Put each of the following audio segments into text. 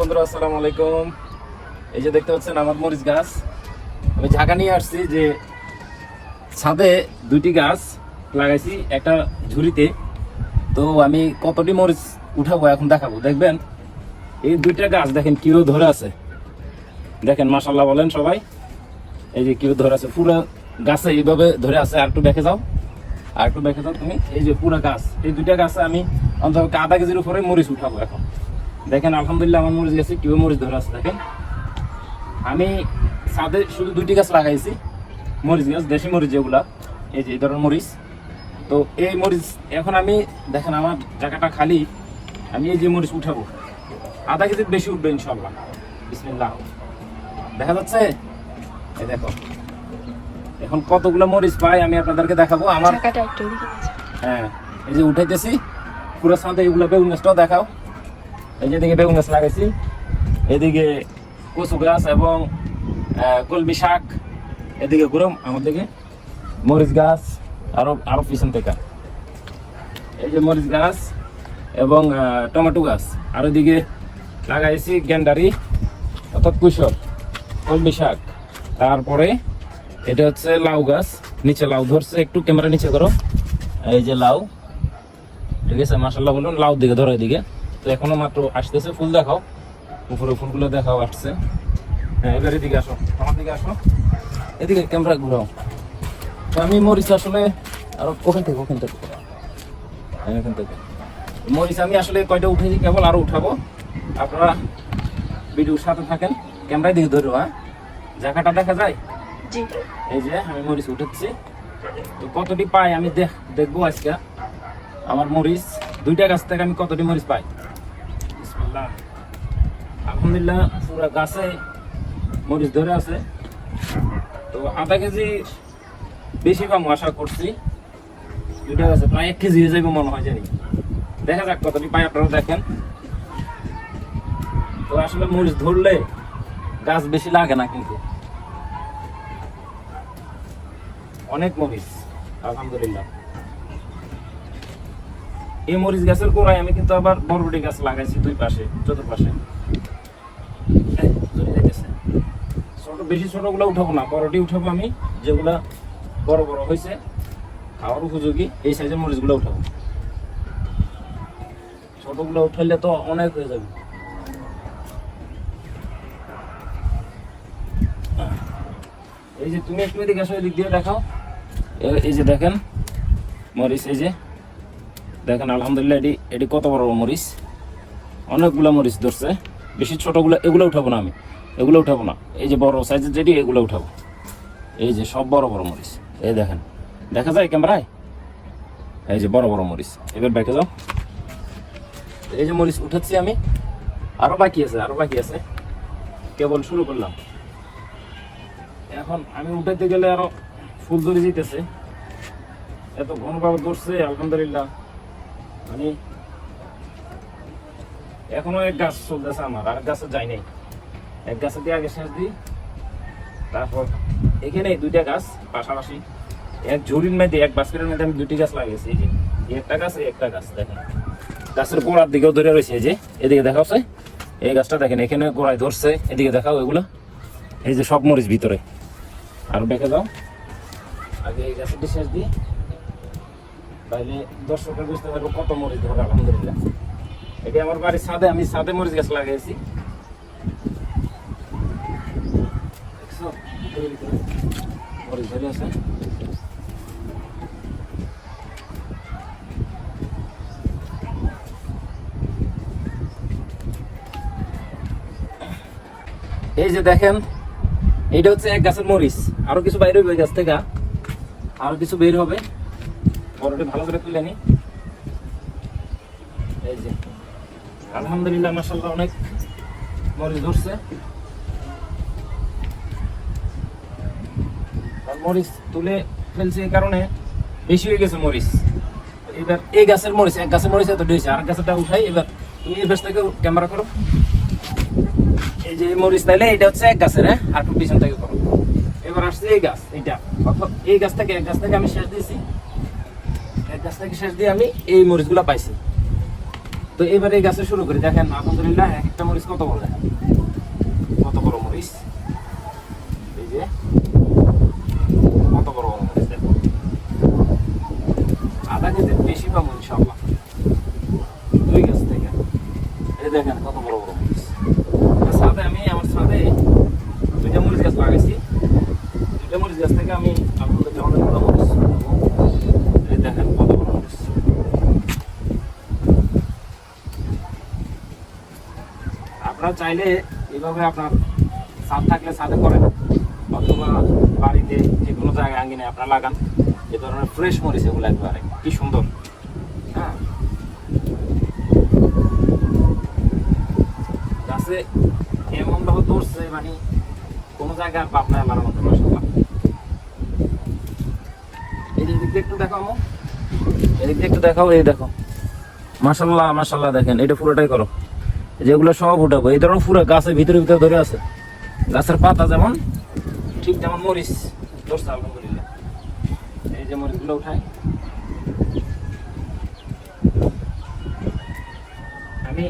বন্ধুরা, আসসালামু আলাইকুম। এই যে দেখতে পাচ্ছেন আমার মরিচ গাছ। আমি ঢাকা নিয়ে আসছি যে ছাদে দুইটি গাছ লাগাইছি, একটা ঝুড়িতে। তো আমি কতটি মরিচ উঠাবো এখন দেখাবো। দেখবেন, এই দুইটা গাছ দেখেন কিরো ধরে আছে। দেখেন মাসাল্লাহ বলেন সবাই, এই যে কিরো ধরে আছে। পুরো গাছে এইভাবে ধরে আছে। আর একটু দেখে যাও। আর একটু দেখে যাও তুমি। এই যে পুরো গাছ। এই দুইটা গাছে আমি অন্তত আধা কেজির উপরে মরিচ উঠাবো এখন। দেখেন আলহামদুলিল্লাহ আমার মরিচ গেছে কীভাবে মরিচ ধরে আছে দেখেন। আমি ছাদে শুধু দুইটি গাছ লাগাইছি মরিচ গাছ দেশি মরিচ যেগুলা এই যে এই ধরনের মরিচ। তো এই মরিচ এখন আমি দেখেন আমার জায়গাটা খালি আমি এই যে মরিচ উঠাবো। আধা কেজির বেশি উঠবে ইনশাল্লাহ বিসমিল্লাহ। দেখা যাচ্ছে? এই দেখো। এখন কতগুলো মরিচ পাই আমি আপনাদেরকে দেখাবো। আমার। হ্যাঁ এই যে উঠাইতেছি। পুরো সাথে এগুলো বেগুন গাছটাও দেখাও। এই বেগুন গাছ লাগাইছি। এদিকে কচু গাছ এবং কলমি শাক এদিকে গুরম, আমার দিকে মরিচ গাছ, আরও আরও পিছন থেকে। এই যে মরিচ গাছ এবং টমেটো গাছ। আর ওদিকে লাগাইছি গেন্ডারি, অর্থাৎ কুশল কলমি শাক। তারপরে এটা হচ্ছে লাউ গাছ। নিচে লাউ ধরছে, একটু ক্যামেরা নিচে করো। এই যে লাউ, ঠিক আছে? মাসাল্লাহ বলুন লাউ দিকে ধরো এদিকে। তো এখনও মাত্র আসতেছে। ফুল দেখাও। উপরে ফুলগুলো দেখাও আসছে। হ্যাঁ এবার এদিকে আসো। আমার দিকে আসো। এদিকে ক্যামেরা ঘুরাও। তো আমি মরিচ আসলে আরও ওখান থেকে ওখান থেকে। হ্যাঁ, এখান থেকে। মরিচ আমি আসলে কয়টা উঠেছি কেবল আরও উঠাবো। আপনারা ভিডিওর সাথে থাকেন। ক্যামেরায় দিকে ধরো হ্যাঁ। জায়গাটা দেখা যায়? এই যে আমি মরিচ উঠেছি তো কতটি পাই আমি দেখ দেখব আজকে। আমার মরিচ দুইটা গাছ থেকে আমি কতটি মরিচ পাই? আলহামদুলিল্লাহ। পুরো গাছে মরিচ ধরে আছে। তো আধা কেজি বেশি পাবো আশা করছি। দুইটা গাছে প্রায় এক কেজি হয়ে যাবে মনে হয় জানি। দেখা যাক কতটি পাই, আপনারা দেখেন। তো আসলে মরিচ ধরলে গাছ বেশি লাগে না কিন্তু। অনেক মরিচ, আলহামদুলিল্লাহ। এই মরিচ গাছের গোড়ায় আমি কিন্তু আবার বরবটি গাছ লাগাইছি দুই পাশে চতুর্পাশে ছোট, বেশি ছোটগুলো উঠাবো না, বড়টি উঠাবো আমি, যেগুলা বড় বড় হয়েছে, খাওয়ার উপযোগী, এই সাইজের মরিচগুলো উঠাবো। ছোটগুলো উঠাইলে তো অনেক হয়ে যাবে। এই যে তুমি একটু এদিকে আসো, এদিক দিয়ে দেখাও। এই যে দেখেন, মরিচ, এই যে দেখেন, আলহামদুলিল্লাহ এটি এটি কত বড় মরিচ? অনেকগুলো মরিচ ধরছে। বেশি ছোটগুলো, এগুলো উঠাবো না আমি। এগুলো উঠাবো না। এই যে বড় সাইজের যেটি, এগুলো উঠাবো। এই যে সব বড় বড় মরিচ। এই দেখেন, দেখা যায় ক্যামেরায়? এই যে বড় বড় মরিচ। এবার ব্যাকে যাও। এই যে মরিচ উঠাচ্ছি আমি। আরও বাকি আছে, আরও বাকি আছে। কেবল শুরু করলাম। এখন আমি উঠাইতে গেলে আরও ফুল ধরে যেতেছে। এত ঘনভাবে ধরছে, আলহামদুলিল্লাহ। মানে এখনও এক গাছ চলতেছে আমার, আর গাছে যাই নাই। এক গাছে দিয়ে আগে শেষ দিই, তারপর এখানে দুইটা গাছ পাশাপাশি। এক ঝুড়ির মধ্যে, এক বাস্কেটের মধ্যে আমি দুটি গাছ লাগিয়েছি, এই যে একটা গাছ একটা গাছ, দেখেন। গাছের গোড়ার দিকেও ধরে রয়েছে, এই যে, এদিকে দেখাও সে। এই গাছটা দেখেন এখানে গোড়ায় ধরছে, এদিকে দেখাও এগুলো। এই যে সব মরিচ ভিতরে। আর দেখে যাও আগে এই গাছটি শেষ দিই। দর্শকের বুঝতে পারব কত মরিচ ধরে, আলহামদুলিল্লাহ। আমার বাড়ির ছাদে, আমি ছাদে মরিচ গাছ লাগিয়েছি মরিচ ধরে আছে। এই যে দেখেন এটা হচ্ছে এক গাছের মরিচ। আরও কিছু বাইরে হবে গাছ থেকে। আরও কিছু বের হবে। বড়টি ভালো করে তুলে নি। এই যে, আলহামদুলিল্লাহ মাসাল্লাহ অনেক মরিচ ধরছে। মরিচ তুলে ফেলছে এই কারণে বেশি হয়ে গেছে মরিচ। এবার এই গাছের মরিচ, এক গাছের মরিচ এত দিয়েছে আর গাছেরটা উঠাই, এবার তুমি গাছ থেকে ক্যামেরা করো। এই যে মরিচ তাইলে এটা হচ্ছে এক গাছের হ্যাঁ? আর পিছন থেকে করো। এবার আসছে এই গাছ, এইটা। অর্থাৎ এই গাছ থেকে, এক গাছ থেকে আমি শেষ দিয়েছি। গাছ থেকে শেষ দিয়ে আমি এই মরিচগুলো পাইছি। তো এবারে এই গাছে শুরু করি। দেখেন, আলহামদুলিল্লাহ এক একটা মরিচ কত বড় দেখেন। কত বড় মরিচ? এই যে, কত বড় বড় মরিচ দেখুন আধা কেজির বেশি পাবো ইনশাল্লাহ দুই গাছ থেকে। এই দেখেন, কত বড় বড় মরিচ। সাথে আমি আমার সাথে দুইটা মরিচ গাছ লাগাইছি। দুইটা মরিচ গাছ থেকে আমি আলহামদুলিল্লাহ অনেকগুলো মরিচ পাবো। এই দেখেন কত বড় মরিচ আপনারা চাইলে এভাবে আপনার ছাদ থাকলে ছাদে করেন অথবা বাড়িতে যে কোনো জায়গায় আঙ্গিনে আপনারা লাগান। এ ধরনের ফ্রেশ মরিচ এগুলো একবারে, কি সুন্দর। হ্যাঁ। গাছে এমন ভাবে ধরছে মানে কোনো জায়গায় আপনার মারার মতো একটু দেখাও এদিক দিয়ে একটু দেখাও, এই দেখো। মাসাল্লাহ মাসাল্লাহ দেখেন, এটা পুরোটাই করো। যেগুলো সব উঠাবো। এই ধরনের পুরো গাছের ভিতরে ভিতরে ধরে আছে। গাছের পাতা যেমন, ঠিক যেমন মরিচ, ধরছে এই যে মরিচগুলো উঠাই। আমি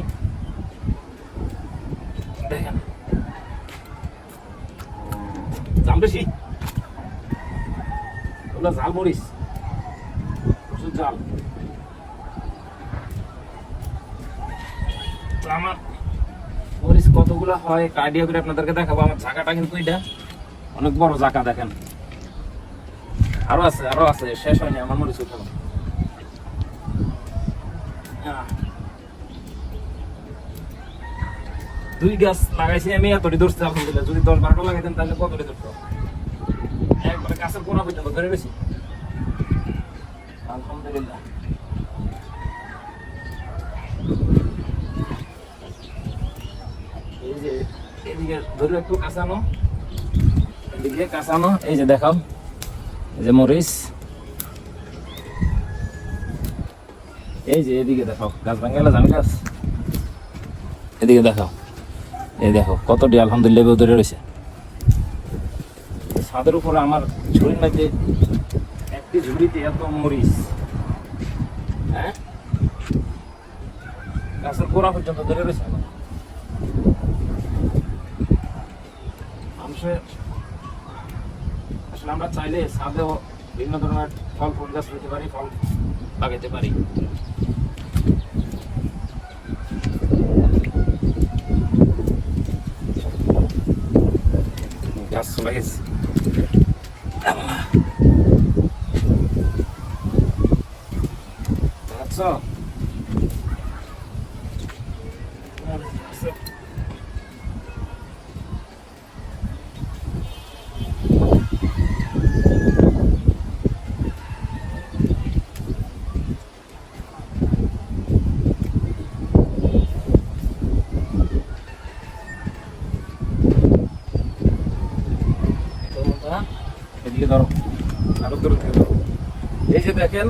দেখেন। জাল বেশি? জাল মরিচ প্রচুর জাল তো আমার মরিচ কতগুলো হয় আইডিয়া করে আপনাদেরকে দেখাবো, আমার জায়গাটা কিন্তু এটা। অনেক বড় জায়গা দেখেন। আরও আছে আরও আছে, শেষ হয়নি, আমার মরিচ উঠানো আহ। দুই গাছ লাগাইছি আমি, এতটি ধরছি, আলহামদুলিল্লাহ। যদি দশ বারোটা লাগাইতেন, তাহলে কতটি ধরতো? একবারে গাছের কোনা পর্যন্ত ধরে গেছি। আলহামদুলিল্লাহ। এই যে এদিকে এদিকে এই যে দেখাও, এই যে মরিচ। এই যে এদিকে দেখাও, গাছ ভাঙে গাছ। এদিকে দেখাও, এই দেখো, কতটি ধরে রয়েছে। ছাদের উপরে আমার ঝুড়ির মধ্যে একটি ঝুড়িতে এত মরিচ হ্যাঁ? গাছের গোড়া পর্যন্ত ধরে রয়েছে। আমার আসলে আমরা চাইলে ছাদেও বিভিন্ন ধরনের ফল, ফুল গাছ পেতে পারি, ফল লাগাইতে পারি। গাছ আচ্ছা তোমরা এদিকে ধরো। আরও দূর থেকে ধরো। এই যে দেখেন,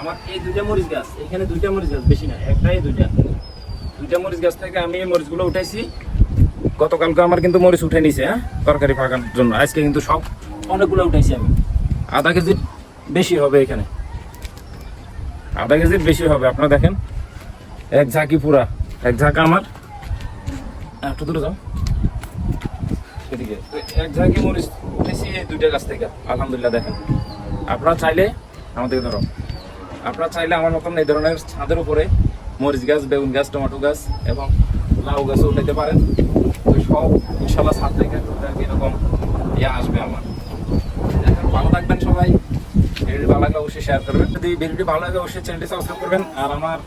আমার এই দুইটা মরিচ গাছ, এখানে দুইটা মরিচ গাছ, বেশি না, একটাই দুইটা। দুইটা মরিচ গাছ থেকে আমি এই মরিচগুলো উঠাইছি। গতকালকে আমার কিন্তু মরিচ উঠে নিছে হ্যাঁ তরকারি পাকানোর জন্য। আজকে কিন্তু সব অনেকগুলো উঠাইছি আমি। আধা কেজির বেশি হবে এখানে। আধা কেজির বেশি হবে, আপনারা দেখেন। এক ঝাঁকি পুরা, এক ঝাঁকা আমার। একটু দূরে যাও। এদিকে। এক জায়গায় মরিচ উঠেছি এই দুইটা গাছ থেকে, আলহামদুলিল্লাহ দেখেন। আপনারা চাইলে ধরো, আপনারা চাইলে আমার মতন এই ধরনের ছাদের উপরে মরিচ গাছ, বেগুন গাছ, টমেটো গাছ এবং লাউ গাছও উঠাইতে পারেন। সব ইনশাল্লাহ ছাদ থেকে এরকম ইয়ে আসবে আমার। ভালো থাকবেন সবাই। ভিডিওটি ভালো লাগলে অবশ্যই শেয়ার করবেন। যদি ভিডিওটি ভালো লাগে, অবশ্যই চ্যানেলটি সাবস্ক্রাইব করবেন। আর আমার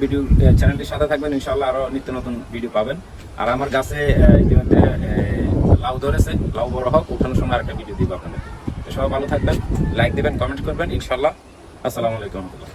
ভিডিও চ্যানেলটির সাথে থাকবেন। ইনশাল্লাহ আরও নিত্য নতুন ভিডিও পাবেন। আর আমার কাছে ইতিমধ্যে লাউ ধরেছে, লাউ বড় হোক, উঠানোর সময় আরেকটা ভিডিও দিব আপনাদের। সবাই ভালো থাকবেন লাইক দেবেন কমেন্ট করবেন ইনশাল্লাহ আসসালামু আলাইকুম। রহমতুল্লাহ